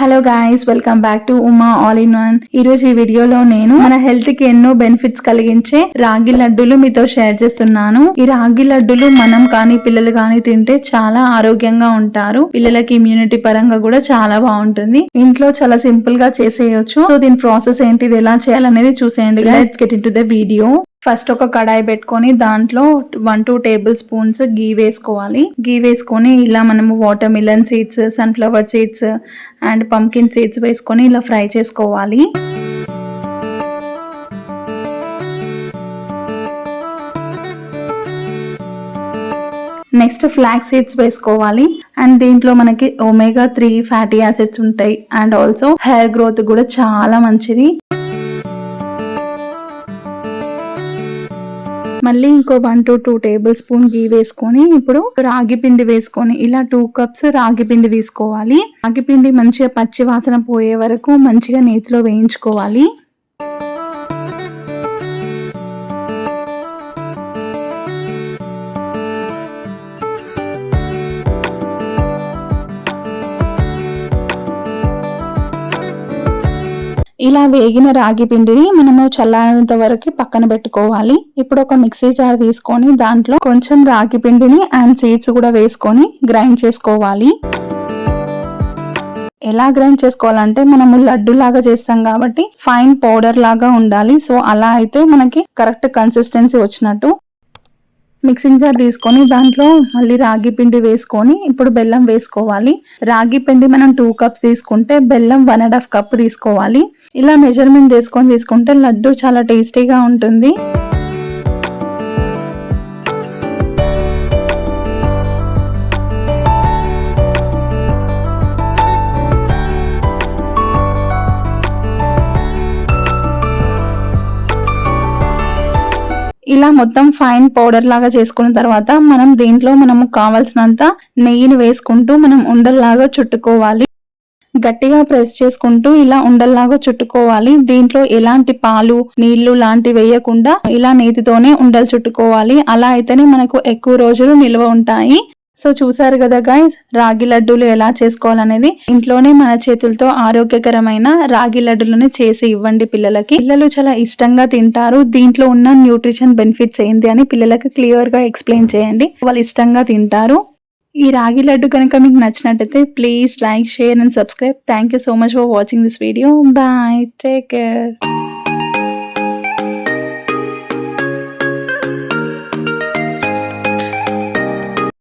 Hello guys welcome back to Uma all in one ఈ రోజు ఈ వీడియోలో నేను మన హెల్త్కి ఎన్నో బెనిఫిట్స్ కలిగించే రాగి లడ్డూలు మీతో షేర్ చేస్తున్నాను. ఈ రాగి లడ్డూలు మనం కానీ పిల్లలు కానీ తింటే చాలా ఆరోగ్యంగా ఉంటారు. పిల్లలకి ఇమ్యూనిటీ పరంగా కూడా చాలా బాగుంటుంది. ఇంట్లో చాలా సింపుల్గా చేసేయచ్చు. సో దీని ప్రాసెస్ ఏంటి ఇది ఎలా చేయాలనేది చూసేయండి. Let's get into the video first ఒక కడాయి పెట్టుకొని దాంట్లో వన్ టూ టేబుల్ స్పూన్స్ గీ వేసుకోవాలి. గీ వేసుకొని ఇలా మనము watermelon seeds sunflower seeds and pumpkin seeds వేసుకొని ఇలా ఫ్రై చేసుకోవాలి. నెక్స్ట్ ఫ్లాక్ సీడ్స్ వేసుకోవాలి. అండ్ దీంట్లో మనకి ఒమేగా త్రీ ఫ్యాటీ యాసిడ్స్ ఉంటాయి. అండ్ ఆల్సో హెయిర్ గ్రోత్ కూడా చాలా మంచిది. మళ్ళీ ఇంకో one to two tablespoon ghee వేసుకొని ఇప్పుడు రాగి పిండి వేసుకొని ఇలా టూ కప్స్ రాగి పిండి తీసుకోవాలి. రాగి పిండి మంచిగా పచ్చి వాసన పోయే వరకు మంచిగా నేతిలో వేయించుకోవాలి. ఇలా వేగిన రాగి పిండిని మనము చల్లారేంత వరకు పక్కన పెట్టుకోవాలి. ఇప్పుడు ఒక మిక్సీ జార్ తీసుకొని దాంట్లో కొంచెం రాగి పిండిని అండ్ సీడ్స్ కూడా వేసుకొని గ్రైండ్ చేసుకోవాలి. ఎలా గ్రైండ్ చేసుకోవాలంటే మనము లడ్డు లాగా చేస్తాం కాబట్టి ఫైన్ పౌడర్ లాగా ఉండాలి. సో అలా అయితే మనకి కరెక్ట్ కన్సిస్టెన్సీ వచ్చినట్టు మిక్సింగ్ జార్ తీసుకొని దాంట్లో మళ్ళీ రాగి పిండి వేసుకొని ఇప్పుడు బెల్లం వేసుకోవాలి. రాగి పిండి మనం టూ కప్స్ తీసుకుంటే బెల్లం వన్ అండ్ హాఫ్ కప్ తీసుకోవాలి. ఇలా మెజర్మెంట్ తీసుకొని తీసుకుంటే లడ్డు చాలా టేస్టీగా ఉంటుంది. ఇలా మొత్తం ఫైన్ పౌడర్ లాగా చేసుకున్న తర్వాత మనం దీంట్లో మనము కావాల్సినంత నెయ్యిని వేసుకుంటూ మనం ఉండల్లాగా చుట్టుకోవాలి. గట్టిగా ప్రెస్ చేసుకుంటూ ఇలా ఉండల్లాగా చుట్టుకోవాలి. దీంట్లో ఎలాంటి పాలు నీళ్ళు లాంటి వేయకుండా ఇలా నేతితోనే ఉండలు చుట్టుకోవాలి. అలా అయితేనే మనకు ఎక్కువ రోజులు నిల్వ ఉంటాయి. సో చూసారు కదా గాయస్ రాగి లడ్డూలు ఎలా చేసుకోవాలనేది? ఇంట్లోనే మన చేతులతో ఆరోగ్యకరమైన రాగి లడ్డూలను చేసి ఇవ్వండి పిల్లలకి. పిల్లలు చాలా ఇష్టంగా తింటారు. దీంట్లో ఉన్న న్యూట్రిషన్ బెనిఫిట్స్ ఏంటి అని పిల్లలకు క్లియర్గా ఎక్స్ప్లెయిన్ చేయండి. వాళ్ళు ఇష్టంగా తింటారు. ఈ రాగి లడ్డు కనుక మీకు నచ్చినట్టయితే please like share and subscribe thank you so much for watching this video bye take care